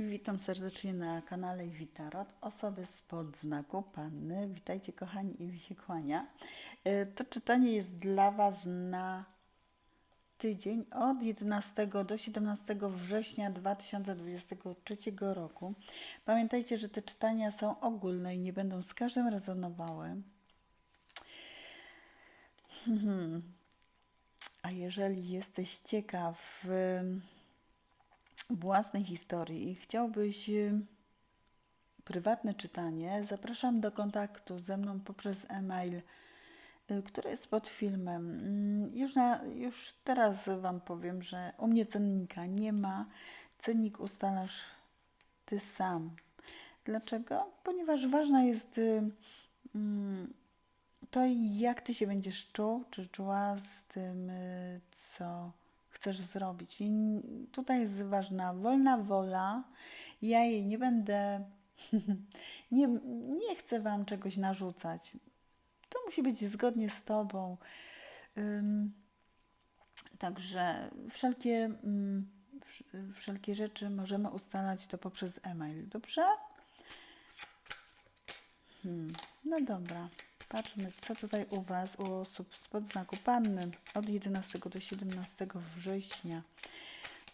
Witam serdecznie na kanale Witarot. Osoby spod znaku Panny. Witajcie kochani i się kłania. E, To czytanie jest dla Was na tydzień od 11 do 17 września 2023 roku. Pamiętajcie, że te czytania są ogólne i nie będą z każdym rezonowały. Hmm. A jeżeli jesteś ciekaw własnej historii i chciałbyś y, prywatne czytanie, zapraszam do kontaktu ze mną poprzez e-mail, y, który jest pod filmem. Mm, Już, na, już teraz Wam powiem, że u mnie cennika nie ma. Cennik ustalasz Ty sam. Dlaczego? Ponieważ ważna jest y, mm, to, jak Ty się będziesz czuł, czy czuła z tym, co chcesz zrobić. I tutaj jest ważna wolna wola. Ja jej nie będę, nie, nie chcę Wam czegoś narzucać. To musi być zgodnie z Tobą. Ym, Także wszelkie, wsz- wszelkie rzeczy możemy ustalać to poprzez e-mail. Dobrze? Hmm. No dobra. Patrzmy, co tutaj u Was, u osób spod znaku Panny od 11 do 17 września.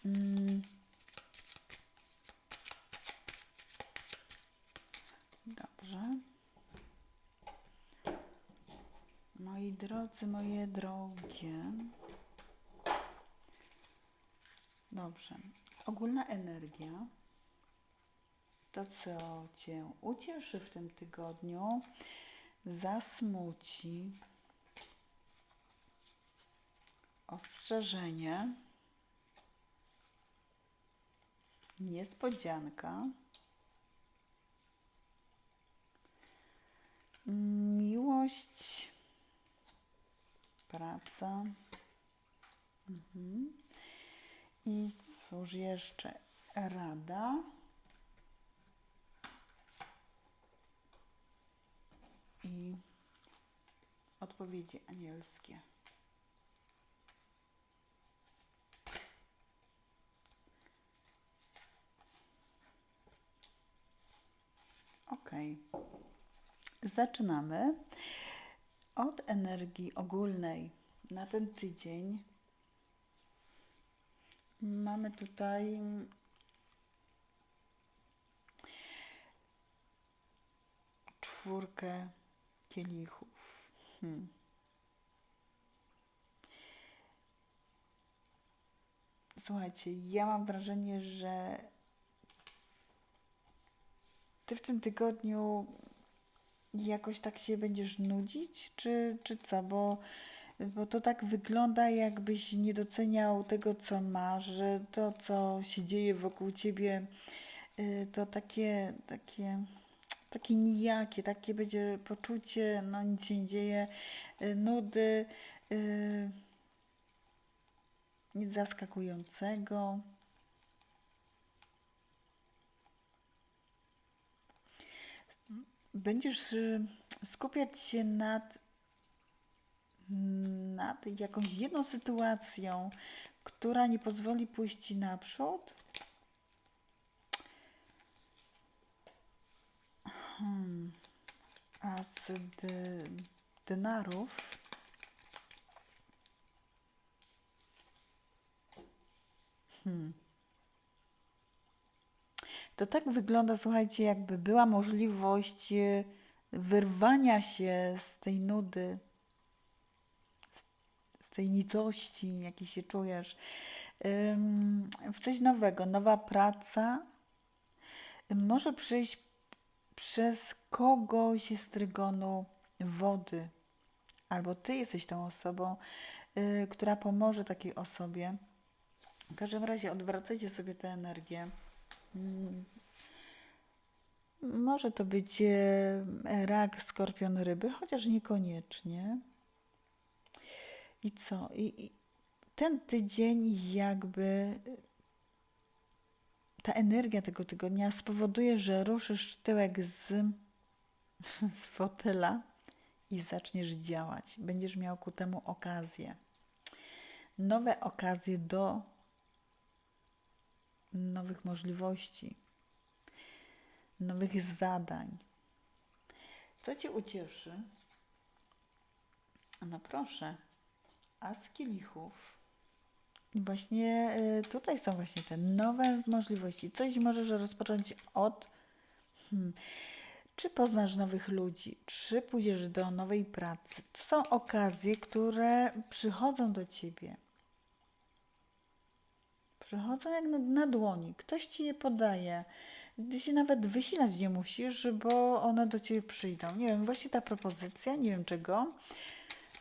Mm. Dobrze. Moi drodzy, moje drogie. Dobrze. Ogólna energia. To, co Cię ucieszy w tym tygodniu, zasmuci. Ostrzeżenie. Niespodzianka. Miłość. Praca. Mhm. I cóż jeszcze? Rada. I odpowiedzi anielskie. Ok. Zaczynamy od energii ogólnej na ten tydzień. Mamy tutaj czwórkę kielichów. Hmm. Słuchajcie, ja mam wrażenie, że ty w tym tygodniu jakoś tak się będziesz nudzić, czy, czy co? Bo, bo to tak wygląda, jakbyś nie doceniał tego, co masz, że to, co się dzieje wokół ciebie, y, to takie, takie, takie nijakie, takie będzie poczucie, no nic się nie dzieje, y, nudy, y, nic zaskakującego. Będziesz y, skupiać się nad, nad jakąś jedną sytuacją, która nie pozwoli pójść naprzód. Hmm. A z dy, denarów. Hmm. To tak wygląda, słuchajcie, jakby była możliwość e, wyrwania się z tej nudy, z, z tej nicości, jakiej się czujesz, w coś nowego. Nowa praca może przyjść przez kogoś z trygonu wody, albo ty jesteś tą osobą, y, która pomoże takiej osobie. W każdym razie odwracajcie sobie tę energię. Mm, Może to być e, rak, skorpion, ryby, chociaż niekoniecznie. I co? I, i ten tydzień jakby ta energia tego tygodnia spowoduje, że ruszysz tyłek z, z fotela i zaczniesz działać. Będziesz miał ku temu okazję. Nowe okazje do nowych możliwości. nowych zadań. Co Cię ucieszy? No proszę, as kielichów. Właśnie y, tutaj są właśnie te nowe możliwości. Coś możesz rozpocząć od. Hmm, czy poznasz nowych ludzi, czy pójdziesz do nowej pracy. To są okazje, które przychodzą do ciebie. Przychodzą jak na, na dłoni. Ktoś ci je podaje. Ty się nawet wysilać nie musisz, bo one do ciebie przyjdą. Nie wiem, właśnie ta propozycja, nie wiem czego.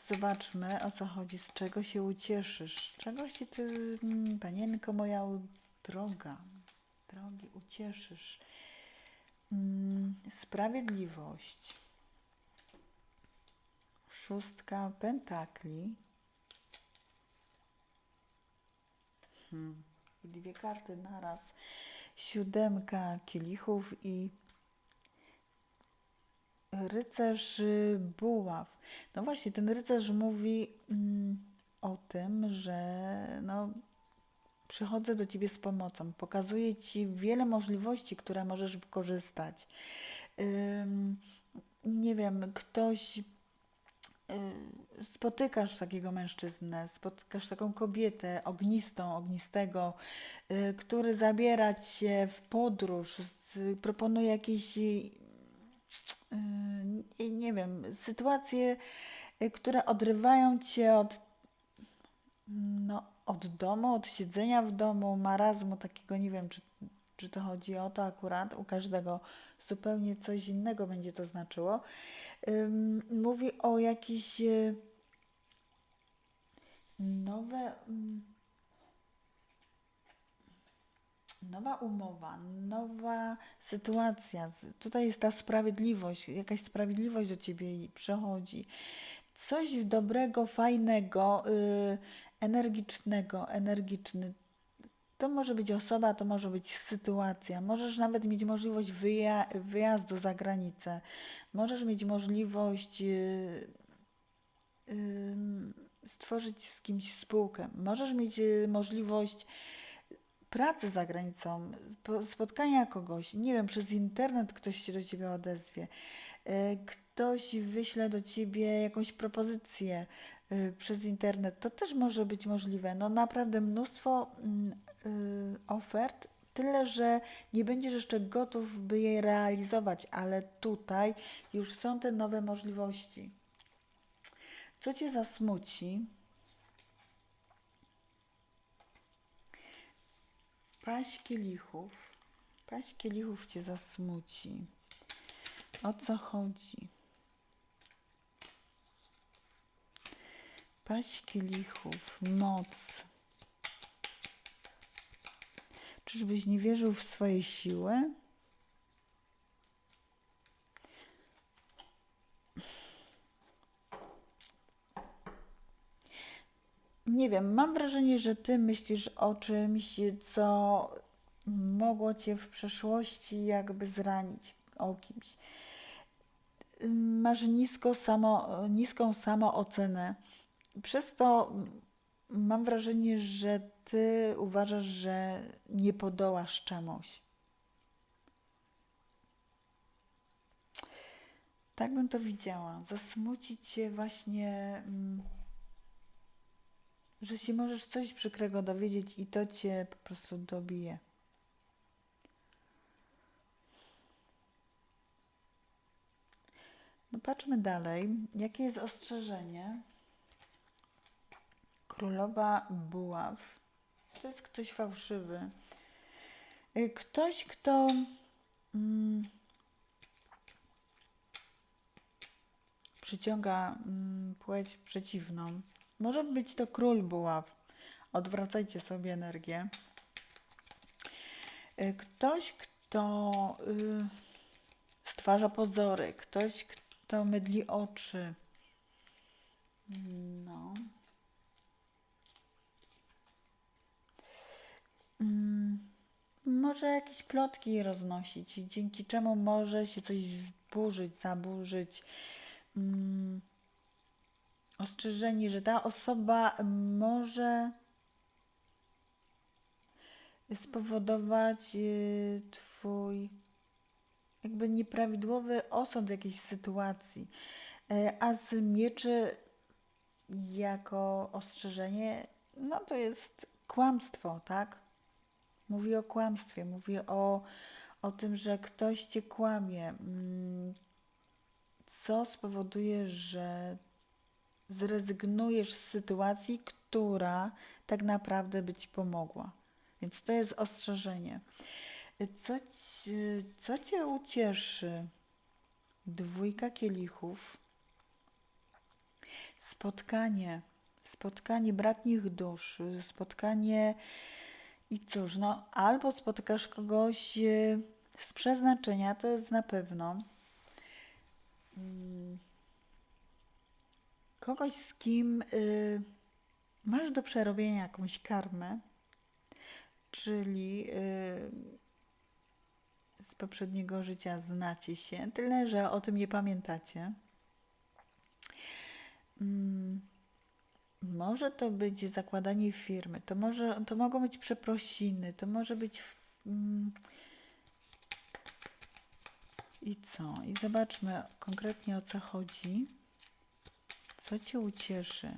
Zobaczmy, o co chodzi, z czego się ucieszysz. Czego się ty, mm, panienko moja droga, drogi, ucieszysz? Mm, Sprawiedliwość. Szóstka pentakli. Hmm. I dwie karty naraz. Siódemka kielichów i rycerz buław. No właśnie, ten rycerz mówi mm, o tym, że no, przychodzę do ciebie z pomocą. Pokazuję ci wiele możliwości, które możesz wykorzystać. Ym, nie wiem, ktoś y, spotykasz takiego mężczyznę, spotykasz taką kobietę ognistą, ognistego, y, który zabiera cię w podróż, proponuje jakieś, nie wiem, sytuacje, y, które odrywają cię od, no, od domu, od siedzenia w domu, marazmu takiego, nie wiem, czy, czy to chodzi o to akurat, u każdego zupełnie coś innego będzie to znaczyło. Mówi o jakiś y, nowe, mm, nowa umowa, nowa sytuacja. Tutaj jest ta sprawiedliwość, jakaś sprawiedliwość do ciebie przychodzi. Coś dobrego, fajnego, y, energicznego, energiczny. To może być osoba, to może być sytuacja. Możesz nawet mieć możliwość wyja- wyjazdu za granicę. Możesz mieć możliwość y, ym, stworzyć z kimś spółkę. Możesz mieć y, możliwość pracy za granicą, po- spotkania kogoś, nie wiem, przez internet ktoś się do ciebie odezwie, y, ktoś wyśle do ciebie jakąś propozycję y, przez internet. To też może być możliwe. No naprawdę mnóstwo mm, y, ofert, tyle że nie będziesz jeszcze gotów, by je realizować, ale tutaj już są te nowe możliwości. Co cię zasmuci? Paść kielichów. Paść kielichów cię zasmuci. O co chodzi? Paść kielichów, moc. Czyżbyś nie wierzył w swoje siły? Nie wiem, mam wrażenie, że ty myślisz o czymś, co mogło cię w przeszłości jakby zranić, o kimś. Masz nisko samo, niską samoocenę. Przez to mam wrażenie, że ty uważasz, że nie podołasz czemuś. Tak bym to widziała. Zasmuci cię właśnie, mm, że się możesz coś przykrego dowiedzieć i to cię po prostu dobije. No patrzmy dalej. Jakie jest ostrzeżenie? Królowa buław. To jest ktoś fałszywy. Y, Ktoś, kto mm, przyciąga mm, płeć przeciwną. Może być to król buław. Odwracajcie sobie energię. Y, Ktoś, kto y, stwarza pozory, ktoś, kto mydli oczy. No. Mm, Może jakieś plotki roznosić, dzięki czemu może się coś zburzyć, zaburzyć. Ostrzeżenie, że ta osoba może spowodować y, Twój jakby nieprawidłowy osąd jakiejś sytuacji. E, A z mieczy jako ostrzeżenie, no to jest kłamstwo, tak? Mówi o kłamstwie, mówi o, o tym, że ktoś cię kłamie, mm, co spowoduje, że zrezygnujesz z sytuacji, która tak naprawdę by ci pomogła. Więc to jest ostrzeżenie. Co, ci, co cię ucieszy? Dwójka kielichów. Spotkanie. Spotkanie bratnich dusz. Spotkanie i cóż, no albo spotkasz kogoś e, z przeznaczenia, to jest na pewno. Mm, Kogoś, z kim y, masz do przerobienia jakąś karmę, czyli y, z poprzedniego życia znacie się, tyle że o tym nie pamiętacie. Mm, Może to być zakładanie firmy, to, może, to mogą być przeprosiny, to może być. w- mm, I co? I zobaczmy konkretnie o co chodzi. Co cię ucieszy?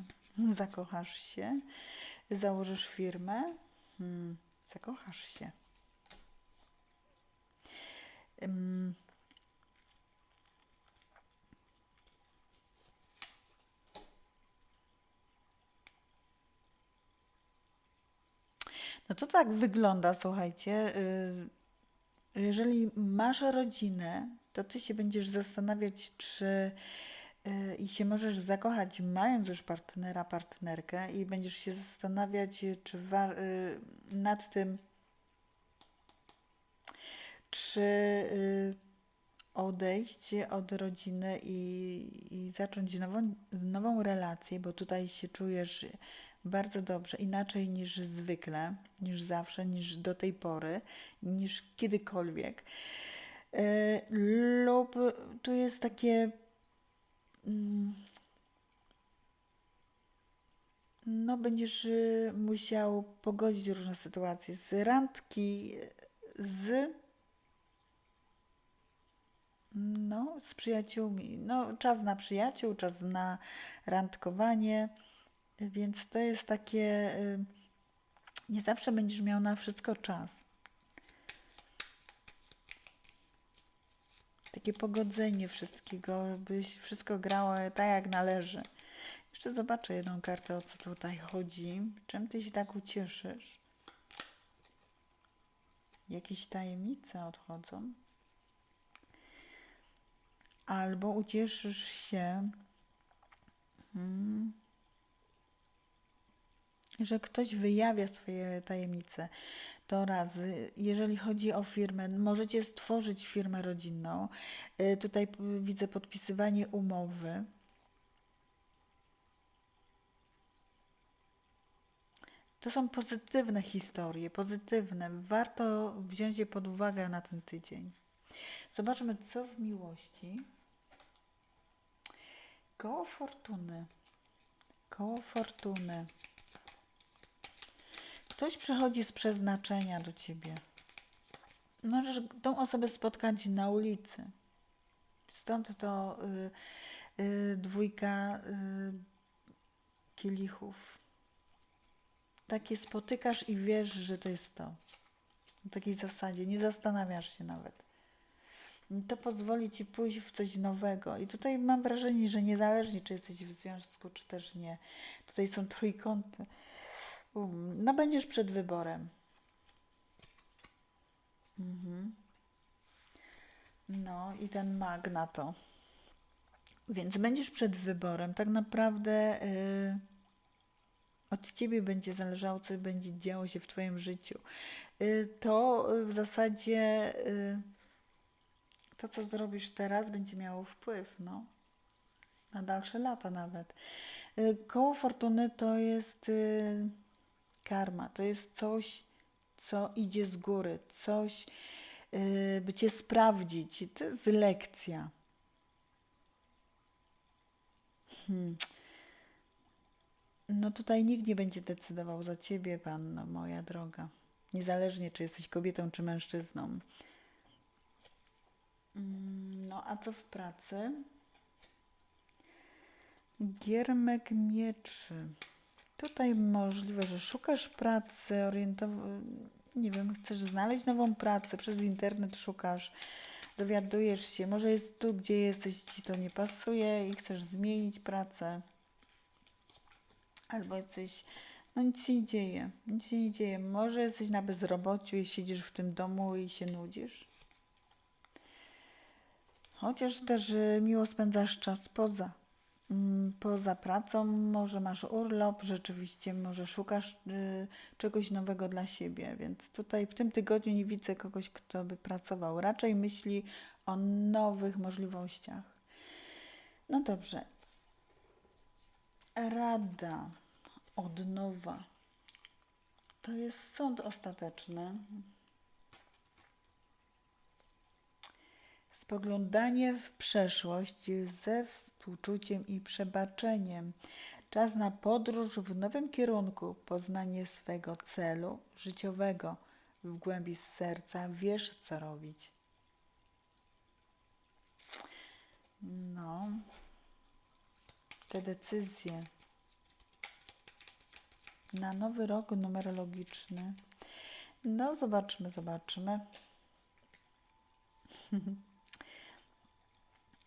Zakochasz się? Założysz firmę? Hmm, zakochasz się. Ym, No to tak wygląda, słuchajcie. y, Jeżeli masz rodzinę, to ty się będziesz zastanawiać, czy i się możesz zakochać, mając już partnera, partnerkę, i będziesz się zastanawiać, czy y, nad tym, czy y, odejść od rodziny i, i zacząć nową, nową relację, bo tutaj się czujesz bardzo dobrze, inaczej niż zwykle, niż zawsze, niż do tej pory, niż kiedykolwiek. Lub tu jest takie. Mm, No, będziesz y, musiał pogodzić różne sytuacje z randki, z No, z przyjaciółmi. No, czas na przyjaciół, czas na randkowanie, więc to jest takie. y, Nie zawsze będziesz miał na wszystko czas. Takie pogodzenie wszystkiego, byś wszystko grało tak jak należy. Jeszcze zobaczę jedną kartę, o co tutaj chodzi. Czym ty się tak ucieszysz? Jakieś tajemnice odchodzą? Albo ucieszysz się, mm, że ktoś wyjawia swoje tajemnice. To raz, y, jeżeli chodzi o firmę, możecie stworzyć firmę rodzinną. Y, Tutaj widzę podpisywanie umowy. To są pozytywne historie, pozytywne. Warto wziąć je pod uwagę na ten tydzień. Zobaczmy, co w miłości. Koło fortuny. Koło fortuny. Ktoś przychodzi z przeznaczenia do ciebie. Możesz tą osobę spotkać na ulicy. Stąd to y, y, dwójka y, kielichów. Takie spotykasz i wiesz, że to jest to. Na takiej zasadzie. Nie zastanawiasz się nawet. To pozwoli ci pójść w coś nowego. I tutaj mam wrażenie, że niezależnie, czy jesteś w związku, czy też nie. Tutaj są trójkąty. No, będziesz przed wyborem. Mhm. No, i ten mag na to. Więc będziesz przed wyborem. Tak naprawdę y, od ciebie będzie zależało, co będzie działo się w twoim życiu. Y, to w zasadzie y, to, co zrobisz teraz, będzie miało wpływ, no, na dalsze lata nawet. Y, Koło fortuny to jest y, karma, to jest coś, co idzie z góry, coś, y, by cię sprawdzić. To jest lekcja. Hmm. No tutaj nikt nie będzie decydował za ciebie, panno moja droga. Niezależnie, czy jesteś kobietą, czy mężczyzną. Mm, No a co w pracy? Giermek mieczy. Tutaj możliwe, że szukasz pracy, orientow- nie wiem, chcesz znaleźć nową pracę, przez internet szukasz, dowiadujesz się, może jest tu, gdzie jesteś, ci to nie pasuje i chcesz zmienić pracę. Albo jesteś, no nic się nie dzieje, nic się nie dzieje. Może jesteś na bezrobociu i siedzisz w tym domu i się nudzisz. Chociaż też y, miło spędzasz czas poza, poza pracą, może masz urlop, rzeczywiście, może szukasz y, czegoś nowego dla siebie, więc tutaj w tym tygodniu nie widzę kogoś, kto by pracował. Raczej myśli o nowych możliwościach. No dobrze. Rada od nowa. To jest sąd ostateczny. Spoglądanie w przeszłość ze współczuciem i przebaczeniem. Czas na podróż w nowym kierunku, poznanie swego celu życiowego. W głębi serca wiesz, co robić. No, te decyzje na nowy rok numerologiczny. No, zobaczymy, zobaczymy.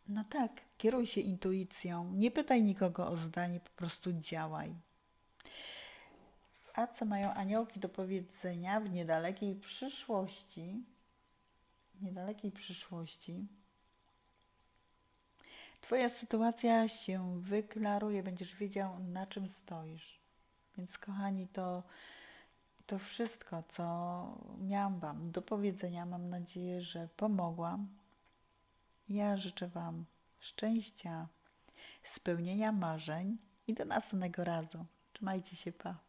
No tak, kieruj się intuicją. Nie pytaj nikogo o zdanie, po prostu działaj. A co mają aniołki do powiedzenia w niedalekiej przyszłości? W niedalekiej przyszłości. Twoja sytuacja się wyklaruje, będziesz wiedział, na czym stoisz. Więc, kochani, to, to wszystko, co miałam Wam do powiedzenia, mam nadzieję, że pomogłam. Ja życzę Wam szczęścia, spełnienia marzeń i do następnego razu. Trzymajcie się, pa.